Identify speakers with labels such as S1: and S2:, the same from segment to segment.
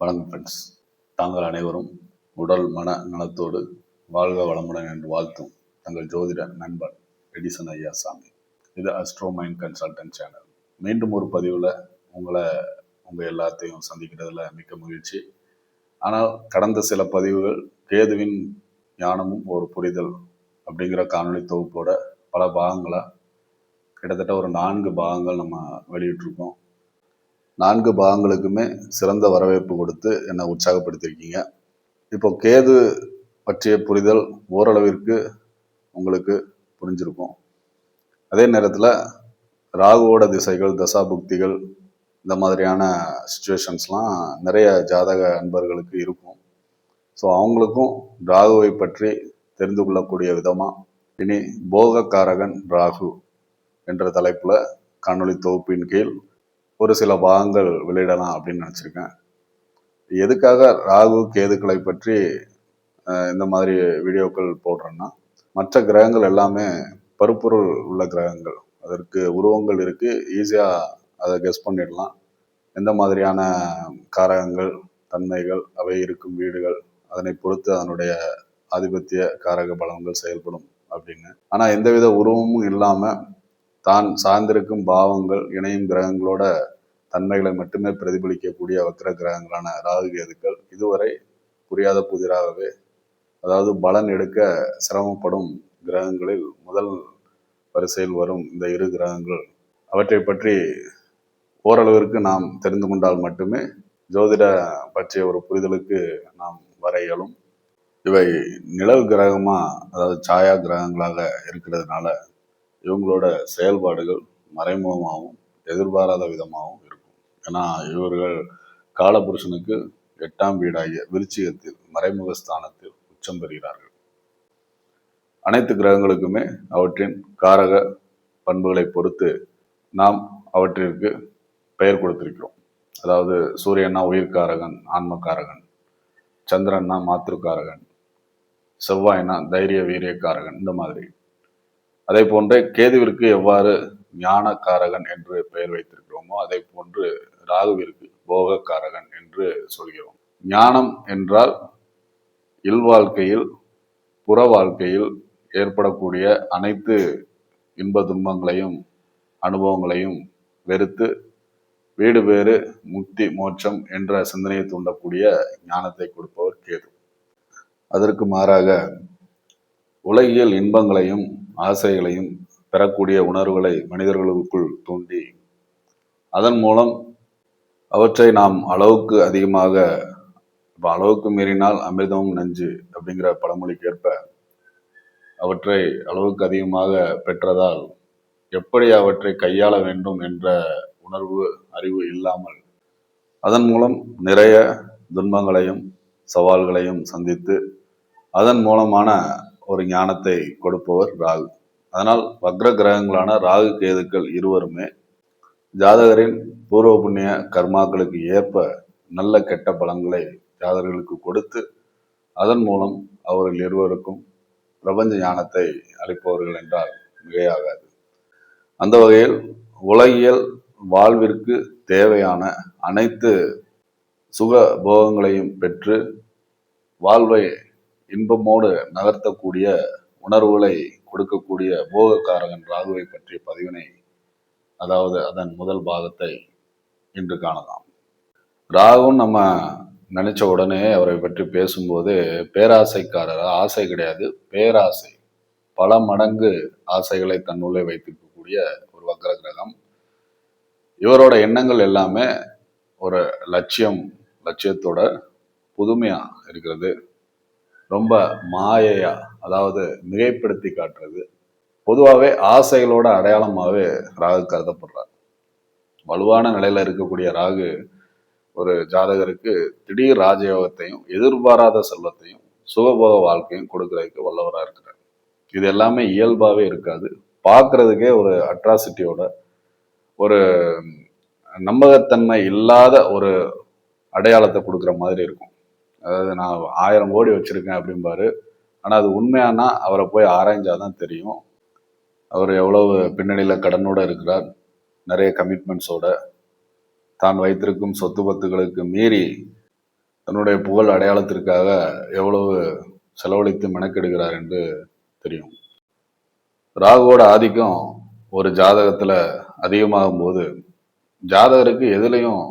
S1: வணக்கம் ஃப்ரெண்ட்ஸ் தாங்கள் அனைவரும் உடல் மன நலத்தோடு வாழ்க வளமுடன் என்று வாழ்த்தும் தங்கள் ஜோதிட நண்பர் எடிசன் ஐயா சாமி. இது அஸ்ட்ரோ மைண்ட் கன்சல்டன்ட் சேனல் மீண்டும் ஒரு பதிவில் உங்களை உங்கள் எல்லாத்தையும் சந்திக்கிறதுல மிக்க மகிழ்ச்சி. ஆனால் கடந்த சில பதிவுகள் கேதுவின் ஞானமும் ஒரு புரிதல் அப்படிங்கிற காணொலி தொகுப்போட பல பாகங்களாக கிட்டத்தட்ட ஒரு நான்கு பாகங்கள் நம்ம வெளியிட்டிருக்கோம். நான்கு பாகங்களுக்குமே சிறந்த வரவேற்பு கொடுத்து என்னை உற்சாகப்படுத்தியிருக்கீங்க. இப்போ கேது பற்றிய புரிதல் ஓரளவிற்கு உங்களுக்கு புரிஞ்சிருக்கும். அதே நேரத்தில் ராகுவோட திசைகள் தசாபுக்திகள் இந்த மாதிரியான சுச்சுவேஷன்ஸ்லாம் நிறைய ஜாதக அன்பர்களுக்கு இருக்கும். ஸோ அவங்களுக்கும் ராகுவை பற்றி தெரிந்து கொள்ளக்கூடிய விதமாக இனி போகக்காரகன் ராகு என்ற தலைப்பில் காணொளி தொகுப்பின் கீழ் ஒரு சில பாகங்கள் வெளியிடலாம் அப்படின்னு நினச்சிருக்கேன். எதுக்காக ராகு கேதுக்களை பற்றி இந்த மாதிரி வீடியோக்கள் போடுறேன்னா மற்ற கிரகங்கள் எல்லாமே பருப்பொருள் உள்ள கிரகங்கள். அதற்கு உருவங்கள் இருக்குது ஈஸியாக அதை கெஸ் பண்ணிடலாம். எந்த மாதிரியான காரகங்கள் தன்மைகள் அவை இருக்கும் வீடுகள் அதனை பொறுத்து அதனுடைய ஆதிபத்திய காரக பலன்கள் செயல்படும் அப்படின்னு. ஆனால் எந்தவித உருவமும் இல்லாமல் தான் சார்ந்திருக்கும் பாவங்கள் இணையும் கிரகங்களோட தன்மைகளை மட்டுமே பிரதிபலிக்கக்கூடிய வக்ர கிரகங்களான ராகு கேதுக்கள் இதுவரை புரியாத புதிராகவே அதாவது பலன் எடுக்க சிரமப்படும் கிரகங்களில் முதல் வரிசையில் வரும் இந்த இரு கிரகங்கள். அவற்றை பற்றி ஓரளவிற்கு நாம் தெரிந்து கொண்டால் மட்டுமே ஜோதிட பற்றிய ஒரு புரிதலுக்கு நாம் வர இயலும். இவை நிழல் கிரகமா அதாவது சாயா கிரகங்களாக இருக்கிறதுனால இவங்களோட செயல்பாடுகள் மறைமுகமாகவும் எதிர்பாராத விதமாகவும் இருக்கும். ஏன்னா இவர்கள் காலபுருஷனுக்கு எட்டாம் வீடாகிய விருச்சிகத்தில் மறைமுக ஸ்தானத்தில் உச்சம் பெறுகிறார்கள். அனைத்து கிரகங்களுக்குமே அவற்றின் காரக பண்புகளை பொறுத்து நாம் அவற்றிற்கு பெயர் கொடுத்திருக்கிறோம். அதாவது சூரியன்னா உயிர்காரகன் ஆன்மக்காரகன் சந்திரன்னா மாத்திருக்காரகன் செவ்வாய்னா தைரிய வீரியக்காரகன் இந்த மாதிரி. அதே போன்றே கேதுவிற்கு எவ்வாறு ஞானக்காரகன் என்று பெயர் வைத்திருக்கிறோமோ அதே போன்று ராகுவிற்கு போகக்காரகன் என்று சொல்கிறோம். ஞானம் என்றால் இல்வாழ்க்கையில் புற வாழ்க்கையில் ஏற்படக்கூடிய அனைத்து இன்ப துன்பங்களையும் அனுபவங்களையும் வெறுத்து வீடு வேறு முக்தி மோட்சம் என்ற சிந்தனையை தூண்டக்கூடிய ஞானத்தை கொடுப்பவர் கேது. அதற்கு மாறாக உலகியல் இன்பங்களையும் ஆசைகளையும் பெறக்கூடிய உணர்வுகளை மனிதர்களுக்குள் தூண்டி அதன் மூலம் அவற்றை நாம் அளவுக்கு அதிகமாக இப்போ அளவுக்கு மீறினால் அமிர்தமும் நஞ்சு அப்படிங்கிற பழமொழிக்கு ஏற்ப அவற்றை அளவுக்கு அதிகமாக பெற்றதால் எப்படி அவற்றை கையாள வேண்டும் என்ற உணர்வு அறிவு இல்லாமல் அதன் மூலம் நிறைய துன்பங்களையும் சவால்களையும் சந்தித்து அதன் மூலமான ஒரு ஞானத்தை கொடுப்பவர் ராகு. அதனால் வக்ர கிரகங்களான ராகு கேதுக்கள் இருவருமே ஜாதகரின் பூர்வ புண்ணிய கர்மாக்களுக்கு ஏற்ப நல்ல கெட்ட பலன்களை ஜாதகர்களுக்கு கொடுத்து அதன் மூலம் அவர்கள் இருவருக்கும் பிரபஞ்ச ஞானத்தை அளிப்பவர்கள் என்றால் மிகையாகாது. அந்த வகையில் உலகியல் வாழ்விற்கு தேவையான அனைத்து சுக போகங்களையும் பெற்று வாழ்வை இன்பமோடு நகர்த்தக்கூடிய உணர்வுகளை கொடுக்கக்கூடிய போகக்காரகன் ராகுவை பற்றிய பதிவினை அதாவது அதன் முதல் பாகத்தை இன்று காணலாம். ராகுன் நம்ம நினைச்ச உடனே அவரை பற்றி பேசும்போது பேராசைக்காரர்? ஆசை கிடையாது. பேராசை. பல மடங்கு ஆசைகளை தன்னுள்ளே வைத்திருக்கக்கூடிய ஒரு வக்கர கிரகம் இவரோட எண்ணங்கள் எல்லாமே ஒரு லட்சியம் லட்சியத்தோட புதுமையாக இருக்கிறது. ரொம்ப மாயையா அதாவது மிகைப்படுத்தி காட்டுறது. பொதுவாகவே ஆசைகளோட அடையாளமாகவே ராகு கருதப்படுறார். வலுவான நிலையில இருக்கக்கூடிய ராகு ஒரு ஜாதகருக்கு திடீர் ராஜயோகத்தையும் எதிர்பாராத செல்வத்தையும் சுகபோக வாழ்க்கையும் கொடுக்கறதுக்கு வல்லவராக இருக்கிறார். இது எல்லாமே இயல்பாகவே இருக்காது. பார்க்கறதுக்கே ஒரு அட்ராசிட்டியோட ஒரு நம்பகத்தன்மை இல்லாத ஒரு அடையாளத்தை கொடுக்குற மாதிரி இருக்கும். அதாவது நான் ஆயிரம் கோடி வச்சுருக்கேன் அப்படிம்பாரு. ஆனால் அது உண்மையானா அவரை போய் ஆராய்ஞ்சாதான் தெரியும். அவர் எவ்வளவு பின்னணியில் கடனோட இருக்கிறார் நிறைய கமிட்மெண்ட்ஸோட தான் வைத்திருக்கும் சொத்து பத்துகளுக்கு மீறி தன்னுடைய புகழ் அடையாளத்திற்காக எவ்வளவு செலவழித்து மெனக்கெடுகிறார் என்று தெரியும். ராகுவோட ஆதிக்கம் ஒரு ஜாதகத்தில் அதிகமாகும் போது ஜாதகருக்கு எதுலேயும்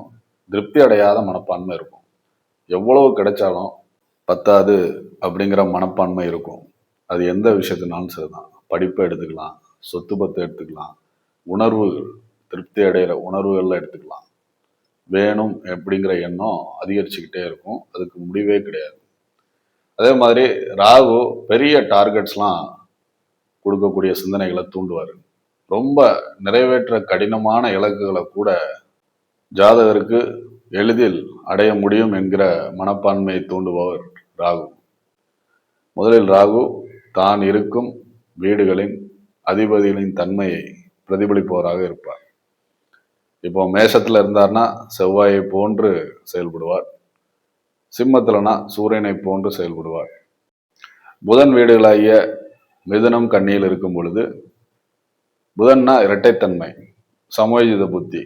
S1: திருப்தி அடையாத மனப்பான்மை இருக்கும். எவ்வளவு கிடைச்சாலும் பத்தாது அப்படிங்கிற மனப்பான்மை இருக்கும். அது எந்த விஷயத்தினாலும் சரிதான். படிப்பை எடுத்துக்கலாம். சொத்து பத்தை எடுத்துக்கலாம். உணர்வு திருப்தி அடைகிற உணர்வுகள்லாம் எடுத்துக்கலாம். வேணும் அப்படிங்கிற எண்ணம் அதிகரிச்சுக்கிட்டே இருக்கும். அதுக்கு முடிவே கிடையாது. அதே மாதிரி ராகு பெரிய டார்கெட்ஸ்லாம் கொடுக்கக்கூடிய சிந்தனைகளை தூண்டுவார். ரொம்ப நிறைவேற்ற கடினமான இலக்குகளை கூட ஜாதகருக்கு எளிதில் அடைய முடியும் என்கிற மனப்பான்மையை தூண்டுபவர் ராகு. முதலில் ராகு தான் இருக்கும் வீடுகளின் அதிபதிகளின் தன்மையை பிரதிபலிப்பவராக இருப்பார். இப்போ மேஷத்தில் இருந்தார்னா செவ்வாயை போன்று செயல்படுவார். சிம்மத்திலனா சூரியனை போன்று செயல்படுவார். புதன் வீடுகளாகிய மிதுனம் கண்ணியில் இருக்கும் பொழுது புதன்னா இரட்டைத்தன்மை சமயோஜித புத்தி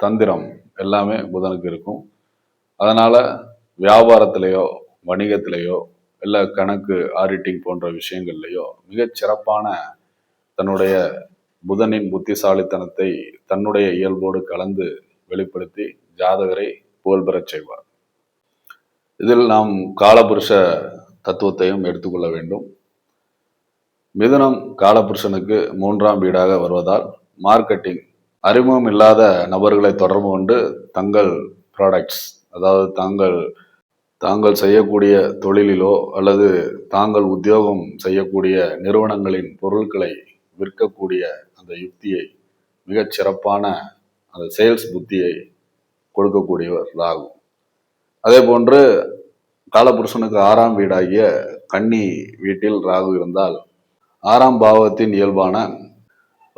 S1: தந்திரம் எல்லாமே புதனுக்கு இருக்கும். அதனால் வியாபாரத்திலேயோ வணிகத்திலேயோ இல்லை கணக்கு ஆடிட்டிங் போன்ற விஷயங்கள்லையோ மிகச் சிறப்பான தன்னுடைய புதனின் புத்திசாலித்தனத்தை தன்னுடைய இயல்போடு கலந்து வெளிப்படுத்தி ஜாதகரை புகழ்பெறச் செய்வார். இதில் நாம் காலபுருஷ தத்துவத்தையும் எடுத்துக்கொள்ள வேண்டும். மிதுனம் காலபுருஷனுக்கு மூன்றாம் வீடாக வருவதால் மார்க்கெட்டிங் அறிமுகம் இல்லாத நபர்களை தொடர்பு கொண்டு தங்கள் ப்ராடக்ட்ஸ் அதாவது தாங்கள் தாங்கள் செய்யக்கூடிய தொழிலிலோ அல்லது தாங்கள் உத்தியோகம் செய்யக்கூடிய நிறுவனங்களின் பொருட்களை விற்கக்கூடிய அந்த யுக்தியை மிகச் சிறப்பான அந்த சேல்ஸ் புத்தியை கொடுக்கக்கூடியவர் ராகு. அதே போன்று காலபுருஷனுக்கு ஆறாம் வீடாகிய கன்னி வீட்டில் ராகு இருந்தால் ஆறாம் பாவத்தின் இயல்பான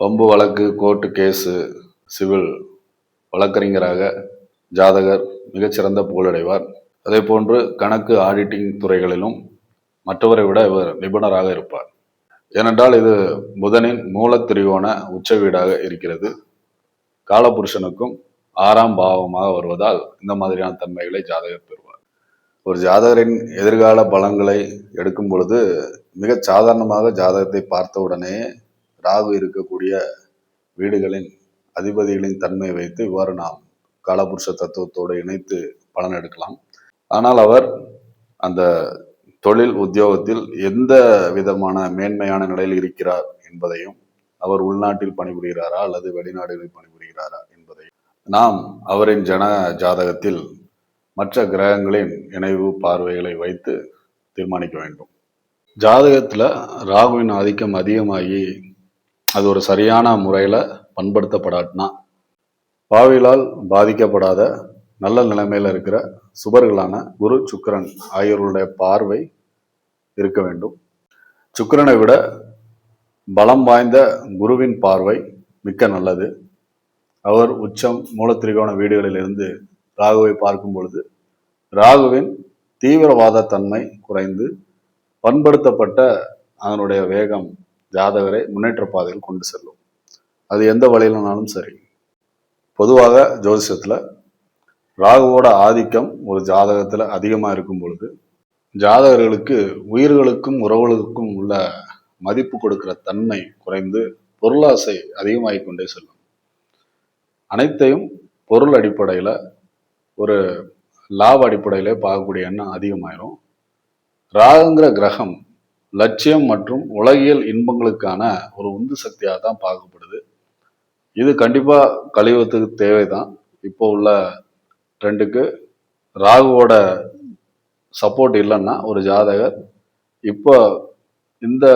S1: வம்பு வழக்கு கோர்ட்டு கேஸு சிவில் வழக்கறிஞராக ஜாதகர் மிகச்சிறந்த புகழடைவார். அதே போன்று கணக்கு ஆடிட்டிங் துறைகளிலும் மற்றவரை விட இவர் நிபுணராக இருப்பார். ஏனென்றால் இது புதனின் மூலத்திரிகோண உச்ச வீடாக இருக்கிறது. காலபுருஷனுக்கும் ஆறாம் பாவமாக வருவதால் இந்த மாதிரியான தன்மைகளை ஜாதகர் பெறுவார். ஒரு ஜாதகரின் எதிர்கால பலன்களை எடுக்கும் பொழுது மிக சாதாரணமாக ஜாதகத்தை பார்த்தவுடனே ராகு இருக்கக்கூடிய வீடுகளின் அதிபதிகளின் தன்மையை வைத்து இவ்வாறு நாம் காலபுருஷ தத்துவத்தோடு இணைத்து பலன் எடுக்கலாம். ஆனால் அவர் அந்த தொழில் உத்தியோகத்தில் எந்த விதமான மேன்மையான நிலையில் இருக்கிறார் என்பதையும் அவர் உள்நாட்டில் பணிபுரிகிறாரா அல்லது வெளிநாடுகளில் பணிபுரிகிறாரா என்பதையும். நாம் அவரின் ஜன ஜாதகத்தில் மற்ற கிரகங்களின் இணைவு பார்வைகளை வைத்து தீர்மானிக்க வேண்டும். ஜாதகத்தில் ராகுவின் ஆதிக்கம் அதிகமாகி அது ஒரு சரியான முறையில் பண்படுத்தப்படாட்டினா பாவிலால் பாதிக்கப்படாத நல்ல நிலைமையில் இருக்கிற சுபர்களான குரு சுக்கிரன் ஆகியோருடைய பார்வை இருக்க வேண்டும். சுக்கிரனை விட பலம் வாய்ந்த குருவின் பார்வை மிக்க நல்லது. அவர் உச்சம் மூலத்திரிகோண வீடுகளிலிருந்து ராகுவை பார்க்கும் பொழுது ராகுவின் தீவிரவாத தன்மை குறைந்து பண்படுத்தப்பட்ட அதனுடைய வேகம் ஜாதகரை முன்னேற்ற பாதையில் கொண்டு செல்லும். அது எந்த வழியிலனாலும் சரி. பொதுவாக ஜோதிஷத்தில் ராகுவோட ஆதிக்கம் ஒரு ஜாதகத்தில் அதிகமாக இருக்கும் பொழுது ஜாதகர்களுக்கு உயிர்களுக்கும் உறவுகளுக்கும் உள்ள மதிப்பு கொடுக்கிற தன்மை குறைந்து பொருளாசை அதிகமாகிக் கொண்டே செல்லும். அனைத்தையும் பொருள் அடிப்படையில் ஒரு லாப அடிப்படையில் பார்க்கக்கூடிய எண்ணம் அதிகமாயிரும். ராகுங்கிற கிரகம் லட்சியம் மற்றும் உலகியல் இன்பங்களுக்கான ஒரு உந்து சக்தியாக தான் பார்க்கப்படுது. இது கண்டிப்பாக கலியுகத்துக்கு தேவைதான். இப்போ உள்ள ட்ரெண்டுக்கு ராகுவோட சப்போர்ட் இல்லைன்னா ஒரு ஜாதகர் இப்போ இந்த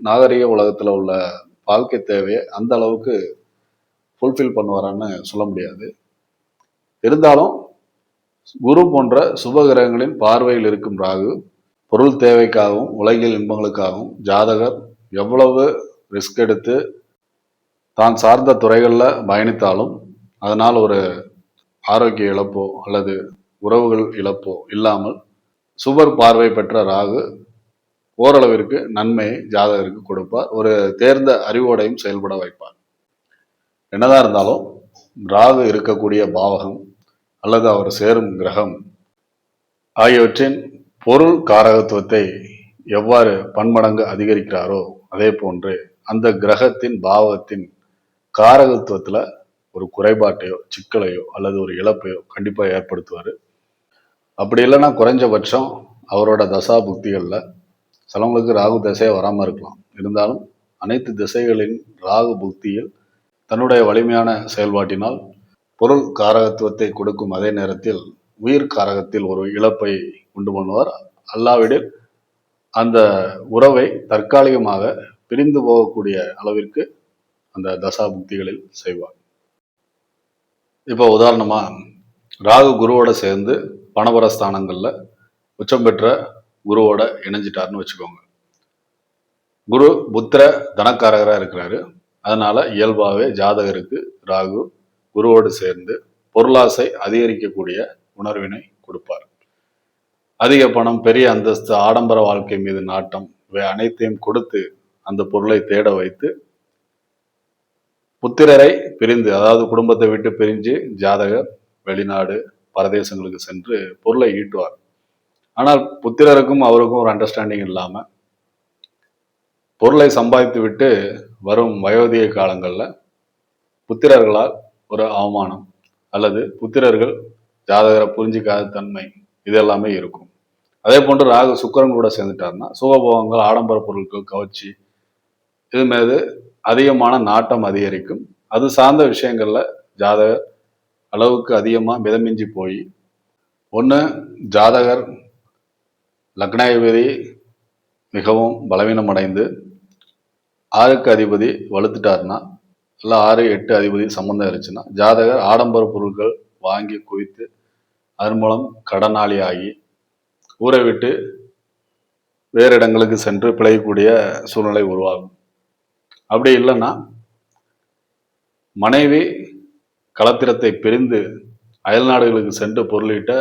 S1: நாகரிக உலகத்தில் உள்ள வாழ்க்கை தேவையை அந்த அளவுக்கு ஃபுல்ஃபில் பண்ணுவாரான்னு சொல்ல முடியாது. இருந்தாலும் குரு போன்ற சுபகிரகங்களின் பார்வையில் இருக்கும் ராகு பொருள் தேவைக்காகவும் உலகில் இன்பங்களுக்காகவும் ஜாதகர் எவ்வளவு ரிஸ்க் எடுத்து தான் சார்ந்த துறைகளில் பயணித்தாலும் அதனால் ஒரு ஆரோக்கிய இழப்போ அல்லது உறவுகள் இழப்போ இல்லாமல் சுவர் பார்வை பெற்ற ராகு ஓரளவிற்கு நன்மையை ஜாதகருக்கு கொடுப்பார். ஒரு தேர்ந்த அறிவோடையும் செயல்பட வைப்பார். என்னதான் இருந்தாலும் ராகு இருக்கக்கூடிய பாவகம் அல்லது அவர் சேரும் கிரகம் ஆகியவற்றின் பொருள் காரகத்துவத்தை எவ்வாறு பன்மடங்கு அதிகரிக்கிறாரோ அதே போன்று அந்த கிரகத்தின் பாவகத்தின் காரகத்துவத்தில் ஒரு குறைபாட்டையோ சிக்கலையோ அல்லது ஒரு இழப்பையோ கண்டிப்பாக ஏற்படுத்துவார். அப்படி இல்லைன்னா குறைஞ்சபட்சம் அவரோட தசா புக்திகளில் சிலவங்களுக்கு ராகு தசையே வராமல் இருக்கலாம். இருந்தாலும் அனைத்து திசைகளின் ராகு புக்தியில் தன்னுடைய வலிமையான செயல்பாட்டினால் பொருள் காரகத்துவத்தை கொடுக்கும் அதே நேரத்தில் உயிர் காரகத்தில் ஒரு இழப்பை உண்டு பண்ணுவார். அல்லாவிடில் அந்த உறவை தற்காலிகமாக பிரிந்து போகக்கூடிய அளவிற்கு அந்த தசா புக்திகளில் செய்வார். இப்போ உதாரணமாக ராகு குருவோட சேர்ந்து பணபர ஸ்தானங்களில் உச்சம் பெற்ற குருவோட இணைஞ்சிட்டாருன்னு வச்சுக்கோங்க. குரு புத்திர தனக்காரகராக இருக்கிறாரு. அதனால இயல்பாகவே ஜாதகருக்கு ராகு குருவோடு சேர்ந்து பொருளாசை அதிகரிக்கக்கூடிய உணர்வினை கொடுப்பார். அதிக பணம் பெரிய அந்தஸ்து ஆடம்பர வாழ்க்கை மீது நாட்டம் இவை அனைத்தையும் கொடுத்து அந்த பொருளை தேட வைத்து புத்திரரை பிரிந்து அதாவது குடும்பத்தை விட்டு பிரிஞ்சு ஜாதகர் வெளிநாடு பரதேசங்களுக்கு சென்று பொருளை ஈட்டுவார். ஆனால் புத்திரருக்கும் அவருக்கும் ஒரு அண்டர்ஸ்டாண்டிங் இல்லாமல் பொருளை சம்பாதித்து விட்டு வரும் வயோதிக காலங்களில் புத்திரர்களால் ஒரு அவமானம் அல்லது புத்திரர்கள் ஜாதகரை புரிஞ்சிக்காத தன்மை இது எல்லாமே இருக்கும். அதே போன்று ராகு சுக்கரன் கூட சேர்ந்துட்டாருன்னா சுகபோகங்கள் ஆடம்பர பொருட்கள் கவர்ச்சி இது மீது அதிகமான நாட்டம் அதிகரிக்கும். அது சார்ந்த விஷயங்களில் ஜாதகர் அளவுக்கு அதிகமாக மிதமிஞ்சி போய் ஒன்று ஜாதகர் லக்னாதிபதி மிகவும் பலவீனம் அடைந்து ஆறுக்கு அதிபதி வலுத்துட்டாருன்னா இல்லை ஆறு எட்டு அதிபதி சம்மந்தம் இருந்துச்சுன்னா ஜாதகர் ஆடம்பர பொருட்கள் வாங்கி குவித்து அதன் மூலம் கடனாளி ஆகி ஊரை விட்டு வேறு இடங்களுக்கு சென்று பிழையக்கூடிய சூழ்நிலை உருவாகும். அப்படி இல்லைன்னா மனைவி களத்திரத்தை பிரிந்து அயல்நாடுகளுக்கு சென்று பொருளிட்ட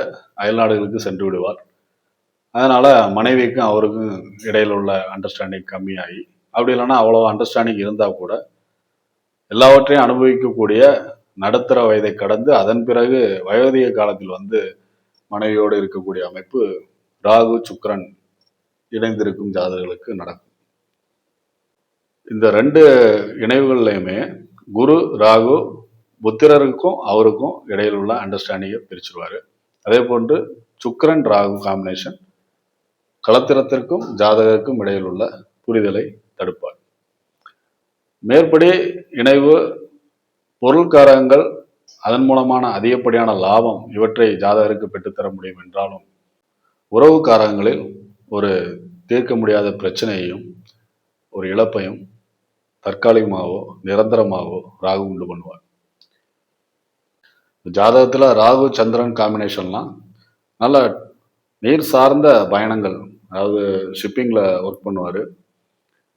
S1: அயல்நாடுகளுக்கு சென்று விடுவார். அதனால் மனைவிக்கும் அவருக்கும் இடையில் உள்ள அண்டர்ஸ்டாண்டிங் கம்மியாகி அப்படி இல்லைன்னா அவ்வளோ அண்டர்ஸ்டாண்டிங் இருந்தால் கூட எல்லாவற்றையும் அனுபவிக்கக்கூடிய நடுத்தர வயதை கடந்து அதன் பிறகு வயோதிக காலத்தில் வந்து மனைவியோடு இருக்கக்கூடிய அமைப்பு ராகு சுக்கரன் இணைந்திருக்கும் ஜாதகர்களுக்கு நடக்கும். இந்த ரெண்டு இணைவுகள்லையுமே குரு ராகு புத்திரருக்கும் அவருக்கும் இடையில் உள்ள அண்டர்ஸ்டாண்டிங்கை பிரிச்சிருவார். அதே போன்று சுக்கரன் ராகு காம்பினேஷன் களத்திரத்திற்கும் ஜாதகருக்கும் இடையில் உள்ள புரிதலை தடுப்பார். மேற்படி இணைவு பொருள்காரகங்கள் அதன் மூலமான அதிகப்படியான லாபம் இவற்றை ஜாதகருக்கு பெற்றுத்தர முடியும் என்றாலும் உறவுக்காரங்களில் ஒரு தீர்க்க முடியாத பிரச்சனையையும் ஒரு இழப்பையும் தற்காலிகமாகவோ நிரந்தரமாகவோ ராகு உண்டு பண்ணுவார். ஜாதகத்தில் ராகு சந்திரன் காம்பினேஷன்லாம் நல்ல நீர் சார்ந்த பயணங்கள் அதாவது ஷிப்பிங்கில் ஒர்க் பண்ணுவார்.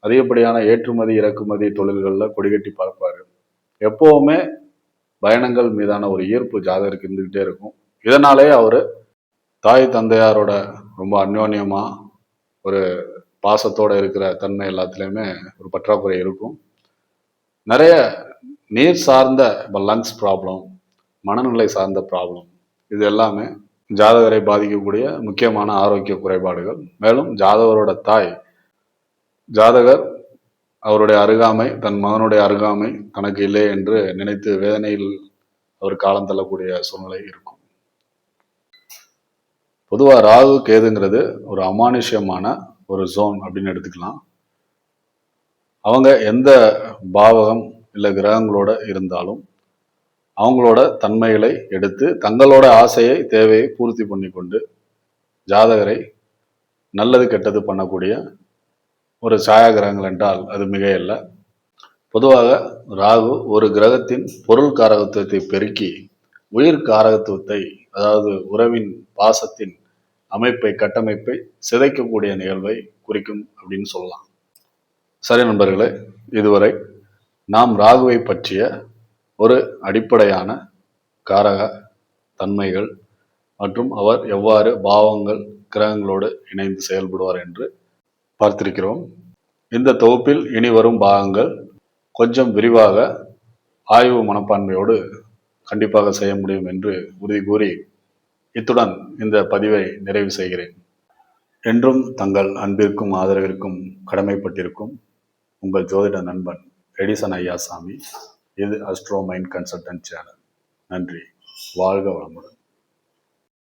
S1: அதிகப்படியான ஏற்றுமதி இறக்குமதி தொழில்களில் கொடிகட்டி பார்ப்பார். எப்போவுமே பயணங்கள் மீதான ஒரு ஈர்ப்பு ஜாதகருக்கு இருந்துக்கிட்டே இருக்கும். இதனாலே அவர் தாய் தந்தையாரோட ரொம்ப அந்யோன்யமாக ஒரு பாசத்தோடு இருக்கிற தன்மை எல்லாத்துலேயுமே ஒரு பற்றாக்குறை இருக்கும். நிறைய நீர் சார்ந்த இப்போ லங்ஸ் ப்ராப்ளம் மனநிலை சார்ந்த ப்ராப்ளம் இது எல்லாமே ஜாதகரை பாதிக்கக்கூடிய முக்கியமான ஆரோக்கிய குறைபாடுகள். மேலும் ஜாதகரோட தாய் ஜாதகர் அவருடைய அருகாமை தன் மகனுடைய அருகாமை தனக்கு இல்லை என்று நினைத்து வேதனையில் அவர் காலம் தள்ளக்கூடிய சூழ்நிலை இருக்கும். பொதுவாக ராகு கேதுங்கிறது ஒரு அமானுஷ்யமான ஒரு ஜோன் அப்படின்னு எடுத்துக்கலாம். அவங்க எந்த பாவகம் இல்லை கிரகங்களோட இருந்தாலும் அவங்களோட தன்மைகளை எடுத்து தங்களோட ஆசையை தேவையை பூர்த்தி பண்ணி கொண்டு ஜாதகரை நல்லது கெட்டது பண்ணக்கூடிய ஒரு சாயா கிரகங்கள் என்றால் அது மிகையல்ல. பொதுவாக ராகு ஒரு கிரகத்தின் பொருள் காரகத்துவத்தை பெருக்கி உயிர் காரகத்துவத்தை அதாவது உறவின் பாசத்தின் அமைப்பை கட்டமைப்பை சிதைக்கக்கூடிய நிகழ்வை குறிக்கும் அப்படின்னு சொல்லலாம். சரி நண்பர்களே இதுவரை நாம் ராகுவை பற்றிய ஒரு அடிப்படையான காரக தன்மைகள் மற்றும் அவர் எவ்வாறு பாவங்கள் கிரகங்களோடு இணைந்து செயல்படுவார் என்று பார்த்திருக்கிறோம். இந்த தொகுப்பில் இனி வரும் பாகங்கள் கொஞ்சம் விரிவாக ஆய்வு மனப்பான்மையோடு கண்டிப்பாக செய்ய முடியும் என்று உறுதி கூறி இத்துடன் இந்த பதிவை நிறைவு செய்கிறேன். என்றும் தங்கள் அன்பிற்கும் ஆதரவிற்கும் கடமைப்பட்டிருக்கும் உங்கள் ஜோதிட நண்பன் எடிசன் ஐயாசாமி இது அஸ்ட்ரோ மைண்ட் கன்சல்டன்ட் சேனல் நன்றி. வாழ்க வளமுடன்.